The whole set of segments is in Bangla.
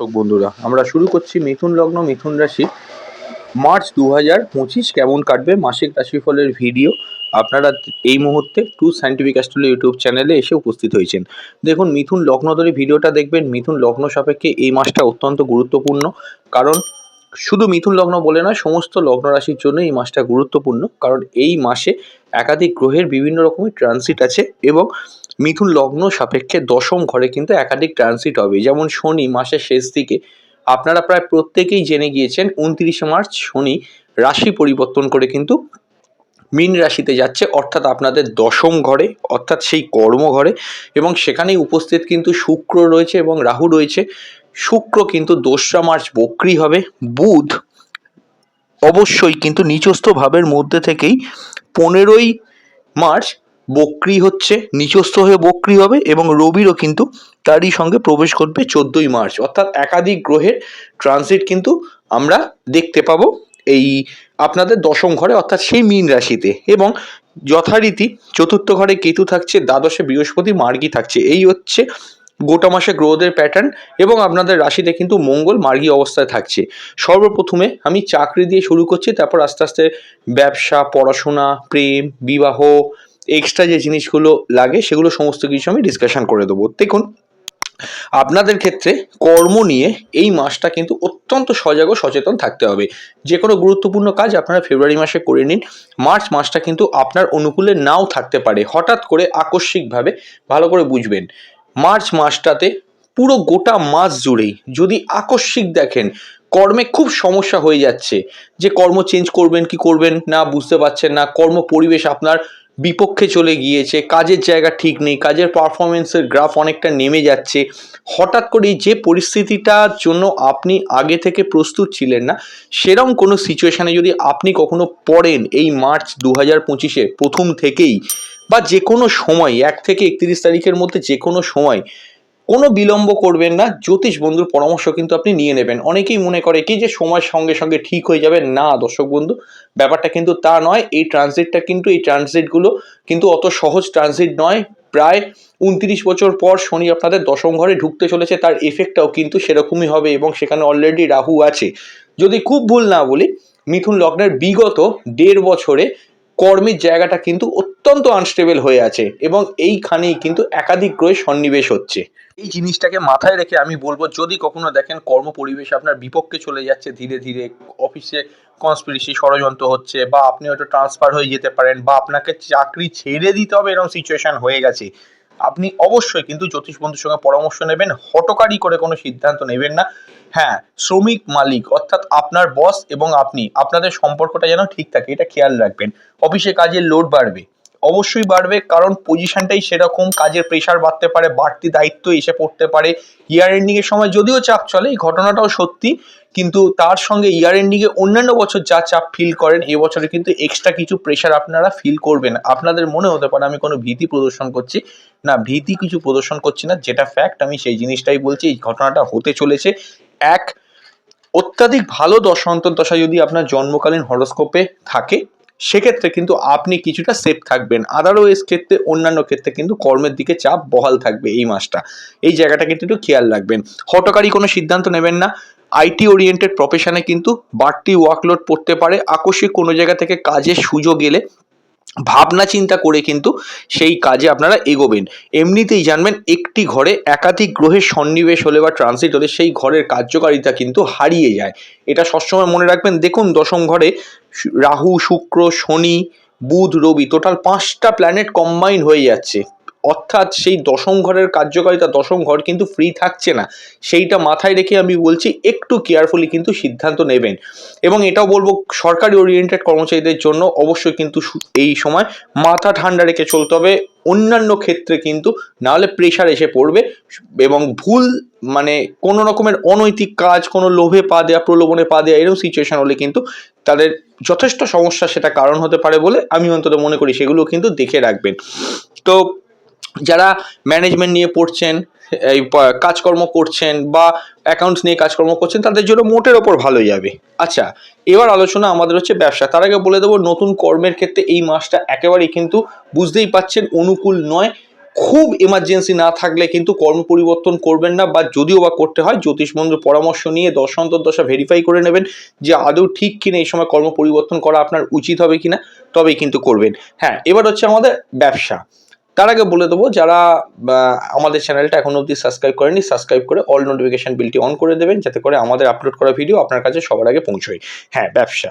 দর্শক বন্ধুরা, আমরা শুরু করছি মিথুন লগ্ন, মিথুন রাশি। মার্চ দু হাজার পঁচিশ কেমন কাটবে? মাসিক রাশিফলের ভিডিও আপনারা এই মুহূর্তে টু সাইন্টিফিক অ্যাস্ট্রোলি ইউটিউব চ্যানেলে এসে উপস্থিত হয়েছেন। দেখুন, মিথুন লগ্ন ধরে ভিডিওটা দেখবেন, মিথুন লগ্ন সাপেক্ষে এই মাসটা অত্যন্ত গুরুত্বপূর্ণ। কারণ শুধু মিথুন লগ্ন বলে নয়, সমস্ত লগ্ন রাশির জন্য এই মাসটা গুরুত্বপূর্ণ। কারণ এই মাসে একাধিক গ্রহের বিভিন্ন রকমের ট্রানজিট আছে এবং মিথুন লগ্ন সাপেক্ষে দশম ঘরে কিন্তু একাধিক ট্রানজিট হবে। যেমন শনি মাসের শেষ দিকে। আপনারা প্রায় প্রত্যেকেই জেনে গিয়েছেন, উনত্রিশে মার্চ শনি রাশি পরিবর্তন করে কিন্তু মীন রাশিতে যাচ্ছে, অর্থাৎ আপনাদের দশম ঘরে, অর্থাৎ সেই কর্মঘরে এবং সেখানেই উপস্থিত কিন্তু শুক্র রয়েছে এবং রাহু রয়েছে। শুক্র কিন্তু দোসরা মার্চ বক্রি হবে। বুধ অবশ্যই কিন্তু নিচস্থ ভাবের মধ্যে থেকেই পনেরোই মার্চ বক্রি হচ্ছে নিচস্থ হয়ে বক্রি হবে এবং রবিরও কিন্তু তারই সঙ্গে প্রবেশ করবে চোদ্দোই মার্চ। অর্থাৎ একাধিক গ্রহের ট্রানজিট কিন্তু আমরা দেখতে পাবো এই আপনাদের দশম ঘরে, অর্থাৎ সেই মীন রাশিতে। এবং যথারীতি চতুর্থ ঘরে কেতু থাকছে, দ্বাদশে বৃহস্পতি, মার্গী থাকছে। এই হচ্ছে গোটা মাসে গ্রহদের প্যাটার্ন এবং আপনাদের রাশিতে কিন্তু মঙ্গল, মার্গী অবস্থায় থাকছে। সর্বপ্রথমে আমি চাকরি দিয়ে শুরু করছি, তারপর আস্তে আস্তে ব্যবসা, পড়াশোনা, প্রেম, বিবাহ এক্সট্রা যে জিনিসগুলো লাগে, সেগুলো সমস্ত কিছু আমি ডিসকাশন করে দেবো। দেখুন, আপনাদের ক্ষেত্রে কর্ম নিয়ে এই মাসটা কিন্তু অত্যন্ত সজাগ ও সচেতন থাকতে হবে। যে কোনো গুরুত্বপূর্ণ কাজ আপনারা ফেব্রুয়ারি মাসে করে নিন। মার্চ মাসটা কিন্তু আপনার অনুকূলে নাও থাকতে পারে। হঠাৎ করে আকস্মিকভাবে ভালো করে বুঝবেন। মার্চ মাসটাতে পুরো গোটা মাস জুড়েই যদি আকস্মিক দেখেন, কর্মে খুব সমস্যা হয়ে যাচ্ছে। যে কর্ম চেঞ্জ করবেন, কি করবেন না, বুঝতে পারছেন না। কর্ম পরিবেশ আপনার বিপক্ষে চলে গিয়েছে, কাজের জায়গা ঠিক নেই, কাজের পারফরমেন্সের গ্রাফ অনেকটা নেমে যাচ্ছে। হঠাৎ করেই যে পরিস্থিতিটার জন্য আপনি আগে থেকে প্রস্তুত ছিলেন না সেরকম কোনো সিচুয়েশানে যদি আপনি কখনো পড়েন এই মার্চ দু হাজার পঁচিশে প্রথম থেকেই, বা যে কোনো সময়, এক থেকে একত্রিশ তারিখের মধ্যে যে কোনো সময় কোনো বিলম্ব করবেন না, জ্যোতিষ বন্ধুর পরামর্শ কিন্তু আপনি নিয়ে নেবেন। অনেকেই মনে করে কি যে সময়ের সঙ্গে সঙ্গে ঠিক হয়ে যাবে? না দর্শক বন্ধু, ব্যাপারটা কিন্তু তা নয়। এই ট্রানজিটটা কিন্তু, এই ট্রানজিটগুলো কিন্তু অত সহজ ট্রানজিট নয়। প্রায় উনত্রিশ বছর পর শনি আপনাদের দশম ঘরে ঢুকতে চলেছে, তার এফেক্টটাও কিন্তু সেরকমই হবে এবং সেখানে অলরেডি রাহু আছে। যদি খুব ভুল না বলি, মিথুন লগ্নের বিগত দেড় বছরে কর্মের জায়গাটা কিন্তু অত্যন্ত আনস্টেবল হয়ে আছে এবং এইখানেই কিন্তু একাধিক গ্রহের সন্নিবেশ হচ্ছে। এই জিনিসটাকে মাথায় রেখে আমি বলব, যদি কখনো দেখেন কর্ম পরিবেশ আপনার বিপক্ষে চলে যাচ্ছে, ধীরে ধীরে অফিসে কনস্পিরেসি ষড়যন্ত্র হচ্ছে বা আপনি হয়তো ট্রান্সফার হয়ে যেতে পারেন বা আপনাকে চাকরি ছেড়ে দিতে হবে এরকম সিচুয়েশন হয়ে গেছে। আপনি অবশ্যই কিন্তু জ্যোতিষ বন্ধুর সঙ্গে পরামর্শ নেবেন, হটকারি করে কোনো সিদ্ধান্ত নেবেন না। হ্যাঁ শ্রমিক মালিক, অর্থাৎ আপনার বস এবং আপনি, আপনাদের সম্পর্কটা যেন ঠিক থাকে, এটা খেয়াল রাখবেন। অফিসে কাজের লোড বাড়বে। অবশ্যই বাড়বে, কারণ পজিশনটাই সেরকম, কাজের প্রেশার বাড়তে পারে, বাড়তি দায়িত্ব এসে পড়তে পারে ইয়ার এন্ডিংয়ের সময়। যদিও চাপ চলে, এই ঘটনাটাও সত্যি, কিন্তু তার সঙ্গে ইয়ার এন্ডিংয়ে অন্যান্য বছর যা চাপ ফিল করেন এবছরে কিন্তু এক্সট্রা কিছু প্রেশার আপনারা ফিল করবেন। আপনাদের মনে হতে পারে, আমি কোনো ভীতি প্রদর্শন করছি, না, ভীতি কিছু প্রদর্শন করছি না, যেটা ফ্যাক্ট আমি সেই জিনিসটাই বলছি, এই ঘটনাটা হতে চলেছে। এক, অত্যাধিক ভালো দশা অন্তর্দশা যদি আপনার জন্মকালীন হরস্কোপে থাকে সেক্ষেত্রে কিন্তু আপনি কিছুটা সেফ থাকবেন। আদারওয়াইজ ক্ষেত্রে অন্যান্য ক্ষেত্রে কিন্তু কর্মের দিকে চাপ বহাল থাকবে এই মাসটা। এই জায়গাটা কিন্তু একটু খেয়াল রাখবেন। হটকারী কোনো সিদ্ধান্ত নেবেন না। আইটি ওরিয়েন্টেড প্রফেশনে কিন্তু বাড়তি ওয়ার্কলোড পড়তে পারে। আকস্মিক কোনো জায়গা থেকে কাজের সুযোগ এলে ভাবনা চিন্তা করে কিন্তু সেই কাজে আপনারা এগোবেন। এমনিতেই জানবেন একটি ঘরে একাধিক গ্রহের সন্নিবেশ হলে বা ট্রানজিট হলে সেই ঘরের কার্যকারিতা কিন্তু হারিয়ে যায়। এটা সবসময় মনে রাখবেন। দেখুন দশম ঘরে রাহু শুক্র শনি বুধ রবি টোটাল পাঁচটা প্ল্যানেট কম্বাইন হয়ে যাচ্ছে। অর্থাৎ সেই দশম ঘরের কার্যকারিতা, দশম ঘর কিন্তু ফ্রি থাকছে না। সেইটা মাথায় রেখে আমি বলছি, একটু কেয়ারফুলি কিন্তু সিদ্ধান্ত নেবেন। এবং এটাও বলব, সরকারি ওরিয়েন্টেড কর্মচারীদের জন্য অবশ্যই কিন্তু এই সময় মাথা ঠান্ডা রেখে চলতে হবে। অন্যান্য ক্ষেত্রে কিন্তু নাহলে প্রেশার এসে পড়বে এবং ভুল মানে কোনো রকমের অনৈতিক কাজ, কোনো লোভে পা দেওয়া প্রলোভনে পা দেওয়া এরকম সিচুয়েশন হলে কিন্তু তাদের যথেষ্ট সমস্যা, সেটা কারণ হতে পারে বলে আমি অন্তত মনে করি, সেগুলো কিন্তু দেখে রাখবেন। তো যারা ম্যানেজমেন্ট নিয়ে পড়ছেন, এই কাজকর্ম করছেন বা অ্যাকাউন্টস নিয়ে কাজকর্ম করছেন, তাদের জন্য মোটের ওপর ভালো যাবে। আচ্ছা এবার আলোচনা আমাদের হচ্ছে ব্যবসা। তার আগে বলে দেবো, নতুন কর্মের ক্ষেত্রে এই মাসটা একেবারেই কিন্তু বুঝতেই পাচ্ছেন অনুকূল নয়। খুব এমার্জেন্সি না থাকলে কিন্তু কর্ম পরিবর্তন করবেন না বা যদিও বা করতে হয়, জ্যোতিষ বন্ধুর পরামর্শ নিয়ে দশা ভেরিফাই করে নেবেন যে আদৌ ঠিক কিনা এই সময় কর্ম পরিবর্তন করা আপনার উচিত হবে কিনা, তবেই কিন্তু করবেন। হ্যাঁ এবার হচ্ছে আমাদের ব্যবসা। তার আগে বলে দেবো, যারা আমাদের চ্যানেলটা এখন অবধি সাবস্ক্রাইব করেনি সাবস্ক্রাইব করে অল নোটিফিকেশান বিলটি অন করে দেবেন, যাতে করে আমাদের আপলোড করা ভিডিও আপনার কাছে সবার আগে পৌঁছয়। হ্যাঁ ব্যবসা।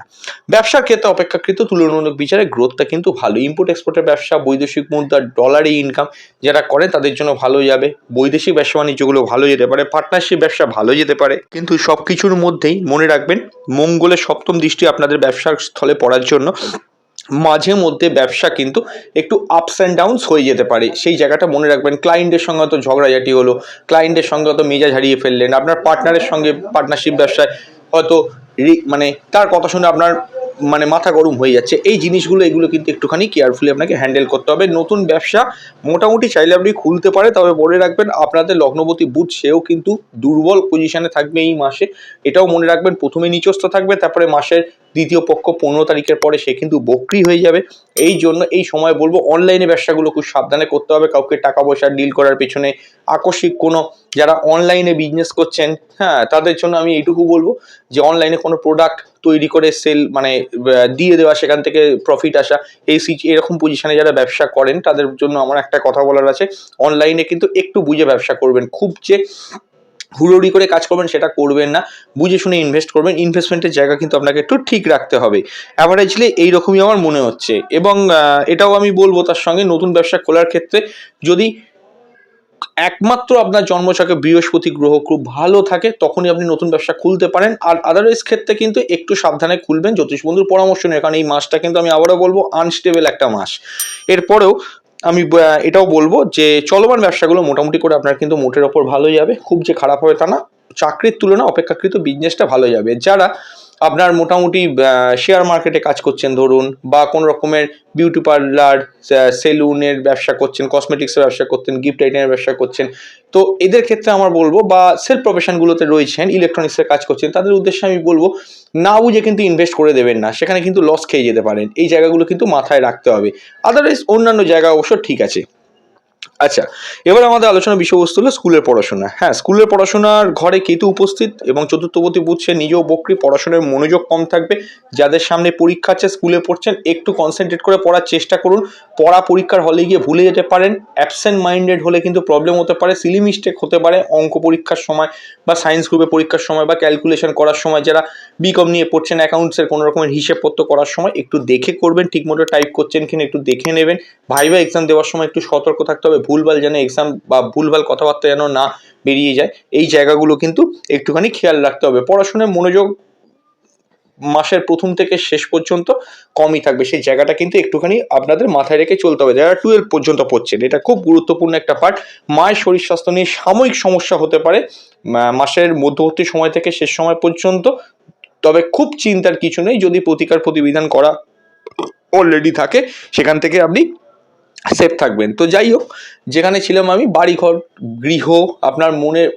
ব্যবসার ক্ষেত্রে অপেক্ষাকৃত তুলনামূলক বিচারে গ্রোথটা কিন্তু ভালো। ইম্পোর্ট এক্সপোর্টের ব্যবসা, বৈদেশিক মুদ্রা ডলারে ইনকাম যারা করে তাদের জন্য ভালো যাবে। বৈদেশিক ব্যবসা বাণিজ্যগুলো ভালো যেতে পারে পার্টনারশিপ ব্যবসা ভালো যেতে পারে। কিন্তু সব কিছুর মধ্যেই মনে রাখবেন, মঙ্গলের সপ্তম দৃষ্টি আপনাদের ব্যবসার স্থলে পড়ার জন্য। মাঝে মধ্যে ব্যবসা কিন্তু একটু আপস অ্যান্ড ডাউনস হয়ে যেতে পারে। সেই জায়গাটা মনে রাখবেন ক্লায়েন্টের সঙ্গে হয়তো ঝগড়াঝাটি হলো ক্লায়েন্টের সঙ্গে হয়তো মেজাজ হারিয়ে ফেললেন, আপনার পার্টনারের সঙ্গে পার্টনারশিপ ব্যবসায় হয়তো মানে তার কথা শুনে আপনার মানে মাথা গরম হয়ে যাচ্ছে। এই জিনিসগুলো, এগুলো কিন্তু একটুখানি কেয়ারফুলি আপনাকে হ্যান্ডেল করতে হবে। নতুন ব্যবসা মোটামুটি চাইলে আপনি খুলতে পারে, তবে মনে রাখবেন আপনাদের লগ্নপতি বুধ, সেও কিন্তু দুর্বল পজিশনে থাকবে এই মাসে। এটাও মনে রাখবেন, প্রথমে নিচস্থ থাকবে, তারপরে মাসের দ্বিতীয় পক্ষ পনেরো তারিখের পরে সে কিন্তু বক্রি হয়ে যাবে। এই জন্য এই সময় বলব অনলাইনে ব্যবসাগুলো খুব সাবধানে করতে হবে। কাউকে টাকা পয়সা ডিল করার পেছনে আকস্মিক কোনো যারা অনলাইনে বিজনেস করছেন হ্যাঁ তাদের জন্য আমি এইটুকু বলব যে অনলাইনে কোনো প্রোডাক্ট তৈরি করে সেল মানে দিয়ে দেওয়া, সেখান থেকে প্রফিট আসা, এই সিচ এরকম পজিশনে যারা ব্যবসা করেন, তাদের জন্য আমার একটা কথা বলার আছে। অনলাইনে কিন্তু একটু বুঝে ব্যবসা করবেন। খুব যে হুড়োড়ি করে কাজ করবেন, সেটা করবেন না। বুঝে শুনে ইনভেস্ট করবেন। ইনভেস্টমেন্টের জায়গা কিন্তু আপনাকে একটু ঠিক রাখতে হবে। অ্যাভারেজলি এইরকমই আমার মনে হচ্ছে। এবং এটাও আমি বলব তার সঙ্গে, নতুন ব্যবসা খোলার ক্ষেত্রে যদি একমাত্র আপনার জন্মছকে বৃহস্পতি গ্রহ খুব ভালো থাকে, তখনই আপনি নতুন ব্যবসা খুলতে পারেন। আর আদারওয়াইজ ক্ষেত্রে কিন্তু একটু সাবধানে খুলবেন। জ্যোতিষ বন্ধুর পরামর্শ নিয়ে কারণ এই মাসটা কিন্তু আমি আবারও বলব আনস্টেবল একটা মাস। এরপরেও আমি এটাও বলব যে চলমান ব্যবসাগুলো মোটামুটি করে আপনার কিন্তু মোটের ওপর ভালো যাবে। খুব যে খারাপ হবে তা না। চাকরির তুলনা অপেক্ষাকৃত বিজনেসটা ভালো যাবে। যারা আপনার মোটামুটি শেয়ার মার্কেটে কাজ করছেন ধরুন, বা কোনো রকমের বিউটি পার্লার সেলুনের ব্যবসা করছেন কসমেটিক্সের ব্যবসা করছেন গিফট আইটেমের ব্যবসা করছেন। তো এদের ক্ষেত্রে আমার বলব, বা সেলফ প্রফেশনগুলোতে রয়েছেন ইলেকট্রনিক্সের কাজ করছেন, তাদের উদ্দেশ্যে আমি বলব, না বুঝে কিন্তু ইনভেস্ট করে দেবেন না, সেখানে কিন্তু লস খেয়ে যেতে পারেন। এই জায়গাগুলো কিন্তু মাথায় রাখতে হবে। আদারওয়াইজ অন্যান্য জায়গা অবশ্য ঠিক আছে। আচ্ছা এবার আমাদের আলোচনার বিষয়বস্তু হলো স্কুলের পড়াশোনা। হ্যাঁ স্কুলের পড়াশোনার ঘরে কেতু উপস্থিত এবং চতুর্থপতি বুঝছে নিজেও বকরি পড়াশোনার মনোযোগ কম থাকবে। যাদের সামনে পরীক্ষা আছে, স্কুলে পড়ছেন, একটু কনসেন্ট্রেট করে পড়ার চেষ্টা করুন। পড়া পরীক্ষার হলে গিয়ে ভুলে যেতে পারেন। অ্যাবসেন্ট মাইন্ডেড হলে কিন্তু প্রবলেম হতে পারে সিলি মিস্টেক হতে পারে। অঙ্ক পরীক্ষার সময় বা সায়েন্স গ্রুপে পরীক্ষার সময় বা ক্যালকুলেশন করার সময় যারা বিকম নিয়ে পড়ছেন অ্যাকাউন্টসের কোনো রকমের হিসেবপত্র করার সময় একটু দেখে করবেন, ঠিকমতো টাইপ করছেন কিনা একটু দেখে নেবেন। ভাইবা এক্সাম দেওয়ার সময় একটু সতর্ক থাকতে হবে ভুলভাল যেন এক্সাম বা ভুলভাল কথাবার্তা যেন না বেরিয়ে যায়, এই জায়গাগুলো কিন্তু একটুখানি খেয়াল রাখতে হবে। পড়াশোনায় মনোযোগ মাসের প্রথম থেকে শেষ পর্যন্ত কমই থাকবে। সেই জায়গাটা কিন্তু একটুখানি আপনাদের মাথায় রেখে চলতে হবে। যারা টুয়েলভ পর্যন্ত পড়ছেন, এটা খুব গুরুত্বপূর্ণ একটা পার্ট মায়ের শরীর স্বাস্থ্য নিয়ে সাময়িক সমস্যা হতে পারে। মাসের মধ্যবর্তী সময় থেকে শেষ সময় পর্যন্ত। তবে খুব চিন্তার কিছু নেই। যদি প্রতিকার প্রতিবিধান করা অলরেডি থাকে, সেখান থেকে আপনি সেফ থাকবেন। তো যাই হোক, যেখানে ছিলাম আমি, বাড়িঘর, গৃহ, আপনার মনের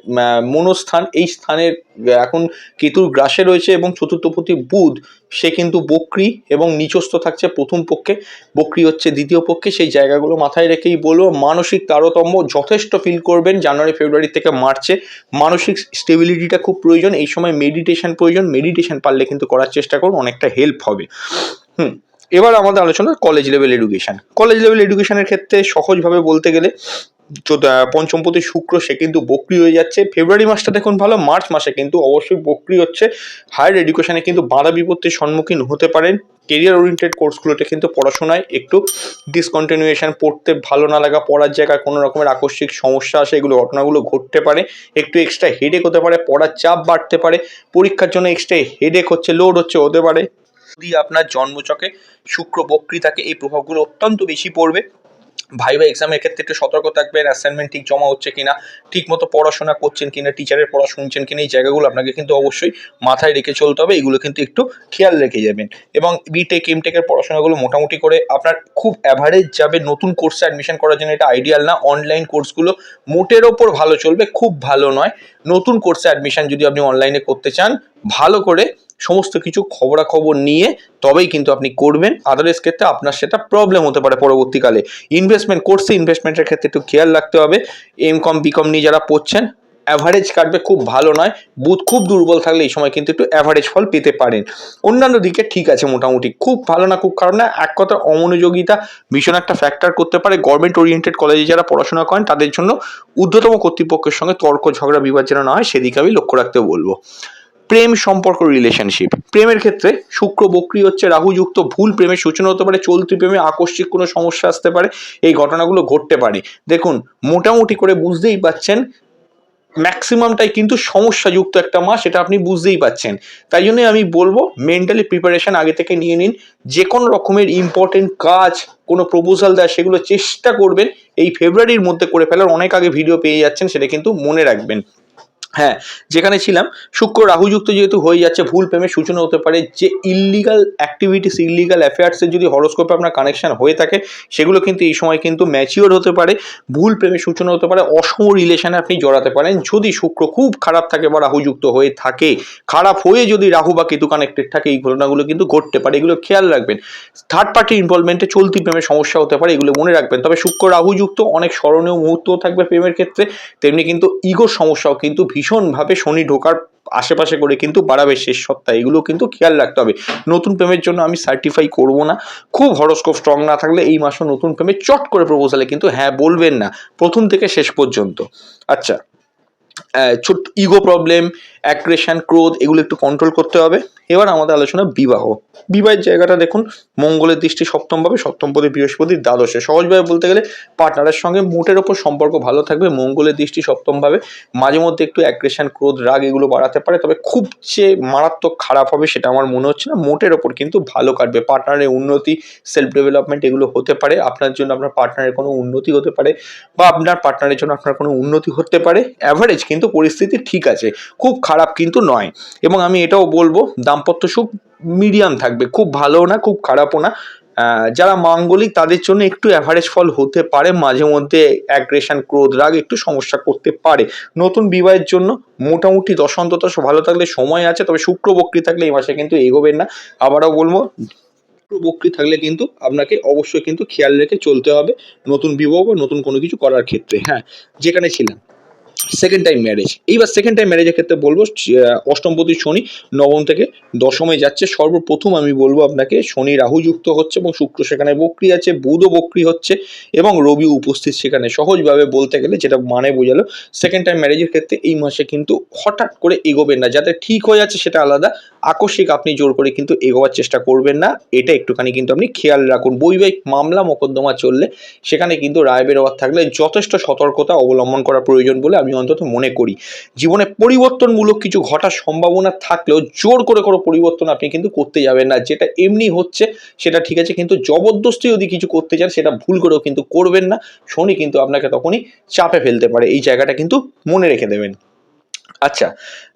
মনস্থান, এই স্থানের এখন কেতুর গ্রাসে রয়েছে এবং চতুর্থপতি বুধ, সে কিন্তু বক্রি এবং নিচস্থ থাকছে প্রথম পক্ষে। বক্রি হচ্ছে দ্বিতীয় পক্ষে, সেই জায়গাগুলো মাথায় রেখেই বলব, মানসিক তারতম্য যথেষ্ট ফিল করবেন জানুয়ারি, ফেব্রুয়ারি থেকে মার্চে। মানসিক স্টেবিলিটিটা খুব প্রয়োজন, এই সময় মেডিটেশন প্রয়োজন মেডিটেশন পারলে কিন্তু করার চেষ্টা করুন, অনেকটা হেল্প হবে। হুম। এবার আমাদের আলোচনা college level education college level এডুকেশনের ক্ষেত্রে সহজভাবে বলতে গেলে আহ, পঞ্চমপতি শুক্র সে কিন্তু বক্রি হয়ে যাচ্ছে। ফেব্রুয়ারি মাসটা দেখুন ভালো মার্চ মাসে কিন্তু অবশ্যই বক্রি হচ্ছে। হায়ার এডুকেশনে কিন্তু বাধা বিপত্তির সম্মুখীন হতে পারেন। কেরিয়ার ওরিয়েন্টেড কোর্সগুলোতে কিন্তু পড়াশোনায় একটু ডিসকন্টিনিউয়েশন পড়তে ভালো না লাগা পড়ার জায়গায় কোনো রকমের আকস্মিক সমস্যা আসে এগুলো ঘটনাগুলো ঘটতে পারে। একটু এক্সট্রা হেডেক হতে পারে পড়ার চাপ বাড়তে পারে। পরীক্ষার জন্য এক্সট্রা হেডেক হচ্ছে লোড হচ্ছে হতে পারে। যদি আপনার জন্মচকে শুক্র বক্রি থাকে এই প্রভাবগুলো অত্যন্ত বেশি পড়বে ভাইবা এক্সামের ক্ষেত্রে একটু সতর্ক থাকবেন অ্যাসাইনমেন্ট ঠিক জমা হচ্ছে কিনা ঠিক মতো পড়াশোনা করছেন কিনা টিচারের পড়া শুনছেন কিনা, এই জায়গাগুলো আপনাকে কিন্তু অবশ্যই মাথায় রেখে চলতে হবে, এগুলো কিন্তু একটু খেয়াল রেখে যাবেন। এবং বিটেক এমটেকের পড়াশোনাগুলো মোটামুটি করে আপনার খুব অ্যাভারেজ যাবে, নতুন কোর্সে অ্যাডমিশন করার জন্য এটা আইডিয়াল না অনলাইন কোর্সগুলো মোটের ওপর ভালো চলবে, খুব ভালো নয়। নতুন কোর্সে অ্যাডমিশন যদি আপনি অনলাইনে করতে চান ভালো করে সমস্ত কিছু খবরাখবর নিয়ে তবেই কিন্তু আপনি করবেন। আদারওয়াইজ ক্ষেত্রে আপনার সেটা প্রবলেম হতে পারে পরবর্তীকালে। ইনভেস্টমেন্ট করছে ইনভেস্টমেন্টের ক্ষেত্রে একটু খেয়াল রাখতে হবে। এম কম বিকম নিয়ে যারা পড়ছেন অ্যাভারেজ কাটবে খুব ভালো নয়। বুথ খুব দুর্বল থাকলে এই সময় কিন্তু একটু অ্যাভারেজ ফল পেতে পারেন। অন্যান্য দিকে ঠিক আছে মোটামুটি। খুব ভালো না, খুব খারাপ না। এক কথা অমনোযোগিতা ভীষণ একটা ফ্যাক্টর করতে পারে। গভর্নমেন্ট ওরিয়েন্টেড কলেজে যারা পড়াশোনা করেন, তাদের জন্য ঊর্ধ্বতম কর্তৃপক্ষের সঙ্গে তর্ক, ঝগড়া, বিবাদ যেন না হয়, সেদিকে আমি লক্ষ্য রাখতে বলব। প্রেম সম্পর্ক রিলেশনশিপ প্রেমের ক্ষেত্রে শুক্র, বক্রি হচ্ছে রাহুযুক্ত, ভুল প্রেমের সূচনা হতে পারে, চলতি প্রেমে আকস্মিক কোনো সমস্যা আসতে পারে, এই ঘটনাগুলো ঘটতে পারে। দেখুন, মোটামুটি করে বুঝতেই পাচ্ছেন ম্যাক্সিমামটাই কিন্তু সমস্যাযুক্ত একটা মাস, সেটা আপনি বুঝতেই পাচ্ছেন। তাই জন্যই আমি বলব মেন্টালি প্রিপারেশন আগে থেকে নিয়ে নিন। যে কোনো রকমের ইম্পর্টেন্ট কাজ, কোনো প্রপোজাল দেয় সেগুলো চেষ্টা করবেন। এই ফেব্রুয়ারির মধ্যে করে ফেলার অনেক আগে ভিডিও পেয়ে যাচ্ছেন, সেটা কিন্তু মনে রাখবেন। হ্যাঁ যেখানে ছিলাম, শুক্র রাহুযুক্ত যেহেতু হয়ে যাচ্ছে, ভুল প্রেমের সূচনা হতে পারে, যে ইল্লিগাল অ্যাক্টিভিটিস ইল্লিগাল অ্যাফেয়ার্সের যদি হরস্কোপে আপনার কানেকশন হয়ে থাকে, সেগুলো কিন্তু এই সময় কিন্তু ম্যাচিওর হতে পারে, ভুল প্রেমের সূচনা হতে পারে, অসম রিলেশনে আপনি জড়াতে পারেন, যদি শুক্র খুব খারাপ থাকে বা রাহুযুক্ত হয়ে থাকে, খারাপ হয়ে যদি রাহু বা কেতু কানেক্টেড থাকে, এই ঘটনাগুলো কিন্তু ঘটতে পারে, এগুলো খেয়াল রাখবেন। থার্ড পার্টি ইনভলভমেন্টে চলতি প্রেমের সমস্যা হতে পারে, এগুলো মনে রাখবেন, তবে শুক্র রাহুযুক্ত অনেক স্মরণীয় মুহূর্তও থাকবে প্রেমের ক্ষেত্রে, তেমনি কিন্তু ইগোর সমস্যাও কিন্তু ভীষণভাবে শনি ঢোকার আশেপাশে করে কিন্তু বাড়াবে শেষ সপ্তাহে। এগুলো কিন্তু খেয়াল রাখতে হবে। নতুন প্রেমের জন্য আমি সার্টিফাই করব না। খুব হরস্কোপ স্ট্রং না থাকলে এই মাসে নতুন প্রেমে চট করে প্রপোজালে কিন্তু হ্যাঁ বলবেন না। প্রথম থেকে শেষ পর্যন্ত। আচ্ছা ছোট্ট ইগো প্রবলেম অ্যাগ্রেশন ক্রোধ, এগুলো একটু কন্ট্রোল করতে হবে। এবার আমাদের আলোচনা বিবাহ। বিবাহের জায়গাটা দেখুন, মঙ্গলের দৃষ্টি সপ্তমভাবে সপ্তম পদে বৃহস্পতির দ্বাদশে। সহজভাবে বলতে গেলে পার্টনারের সঙ্গে মোটের ওপর সম্পর্ক ভালো থাকবে, মঙ্গলের দৃষ্টি সপ্তমভাবে মাঝে মধ্যে একটু অ্যাগ্রেশন ক্রোধ, রাগ এগুলো বাড়াতে পারে, তবে খুব যে মারাত্মক খারাপ হবে সেটা আমার মনে হচ্ছে না। মোটের ওপর কিন্তু ভালো কাটবে। পার্টনারের উন্নতি সেলফ ডেভেলপমেন্ট এগুলো হতে পারে। আপনার জন্য আপনার পার্টনারের কোনো উন্নতি হতে পারে বা আপনার পার্টনারের জন্য আপনার কোনো উন্নতি হতে পারে। অ্যাভারেজ কিন্তু পরিস্থিতি ঠিক আছে, খুব খারাপ কিন্তু নয়। এবং আমি এটাও বলব, দাম্পত্য সুখ মিডিয়াম থাকবে, খুব ভালোও না, খুব খারাপও না। যারা মাঙ্গলিক তাদের জন্য একটু অ্যাভারেজ ফল হতে পারে, মাঝে মধ্যে অ্যাগ্রেশন ক্রোধ, রাগ একটু সমস্যা করতে পারে। নতুন বিবাহের জন্য মোটামুটি দশান্ততা ভালো থাকলে সময় আছে, তবে শুক্র বক্রি থাকলে এই মাসে কিন্তু এগোবেন না। আবারও বলব বক্রি থাকলে কিন্তু আপনাকে অবশ্যই কিন্তু খেয়াল রেখে চলতে হবে, নতুন বিবাহ বা নতুন কোনো কিছু করার ক্ষেত্রে। হ্যাঁ যেখানে ছিলাম। সেকেন্ড টাইম ম্যারেজ এইবার সেকেন্ড টাইম ম্যারেজের ক্ষেত্রে বলব অষ্টমপতি শনি নবম থেকে দশমে যাচ্ছে। সর্বপ্রথম আমি বলব আপনাকে, শনি রাহু যুক্ত হচ্ছে এবং শুক্র সেখানে বক্রি আছে, বুধও বক্রি হচ্ছে এবং রবি উপস্থিত সেখানে। সহজভাবে বলতে গেলে যেটা মানে বোঝালো সেকেন্ড টাইম ম্যারেজের ক্ষেত্রে এই মাসে কিন্তু হঠাৎ করে এগোবেন না। যাতে ঠিক হয়ে যাচ্ছে সেটা আলাদা। আকস্মিক আপনি জোর করে কিন্তু এগোবার চেষ্টা করবেন না। এটা একটুখানি কিন্তু আপনি খেয়াল রাখুন। বৈবাহিক মামলা, মোকদ্দমা চললে সেখানে কিন্তু রায় বেরোয়ার থাকলে যথেষ্ট সতর্কতা অবলম্বন করা প্রয়োজন বলে আমি অন্তত মনে করি। জীবনে পরিবর্তনমূলক কিছু ঘটার সম্ভাবনা থাকলেও জোর করে কোনো পরিবর্তন আপনি কিন্তু করতে যাবেন না। যেটা এমনি হচ্ছে, সেটা ঠিক আছে, কিন্তু জবরদস্তি যদি কিছু করতে চান, সেটা ভুল করেও কিন্তু করবেন না। শনি কিন্তু আপনাকে তখনই চাপে ফেলতে পারে। এই জায়গাটা কিন্তু মনে রেখে দেবেন। আচ্ছা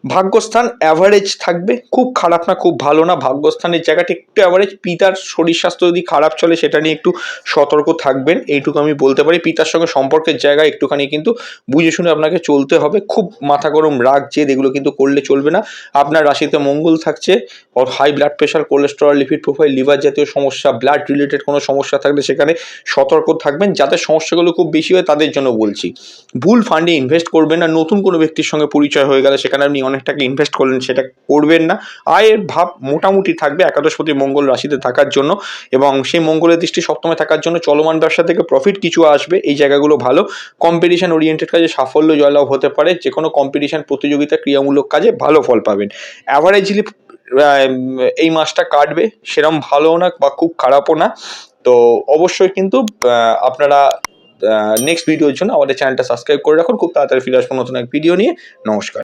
ভাগ্যস্থান অ্যাভারেজ থাকবে? খুব খারাপ না, খুব ভালো না? ভাগ্যস্থানের জায়গাটা একটু অ্যাভারেজ পিতার শরীর স্বাস্থ্য যদি খারাপ চলে, সেটা নিয়ে একটু সতর্ক থাকবেন। এইটুকু আমি বলতে পারি। পিতার সঙ্গে সম্পর্কের জায়গায় একটুখানি কিন্তু বুঝে শুনে আপনাকে চলতে হবে। খুব মাথা গরম রাগ, জেদ, এগুলো কিন্তু করলে চলবে না। আপনার রাশিতে মঙ্গল থাকছে ওর high blood pressure cholesterol lipid profile liver জাতীয় সমস্যা ব্লাড রিলেটেড কোনো সমস্যা থাকলে সেখানে সতর্ক থাকবেন। যাতে সমস্যাগুলো খুব বেশি হয়, তাদের জন্য বলছি। ভুল ফান্ডে ইনভেস্ট করবেন না। নতুন কোনো ব্যক্তির সঙ্গে পরিচয় হয়ে গেলে সেখানে আপনি অনেক টাকা ইনভেস্ট করলেন, সেটা করবেন না। আয়ের ভাব মোটামুটি থাকবে একাদশপতি মঙ্গল রাশিতে থাকার জন্য এবং সেই মঙ্গলের দৃষ্টি সপ্তমে থাকার জন্য চলমান ব্যবসা থেকে প্রফিট কিছু আসবে, এই জায়গাগুলো ভালো। কম্পিটিশন ওরিয়েন্টেড কাজে সাফল্য জয়লাভ হতে পারে যে কোনো কম্পিটিশন প্রতিযোগিতা ক্রিয়ামূলক কাজে ভালো ফল পাবেন। অ্যাভারেজলি এই মাসটা কাটবে, সেরম ভালোও না বা খুব খারাপও না। তো অবশ্যই কিন্তু আপনারা নেক্সট ভিডিওর জন্য আমাদের চ্যানেলটা সাবস্ক্রাইব করে রাখুন। খুব তাড়াতাড়ি ফিরে আসব নতুন এক ভিডিও নিয়ে। নমস্কার।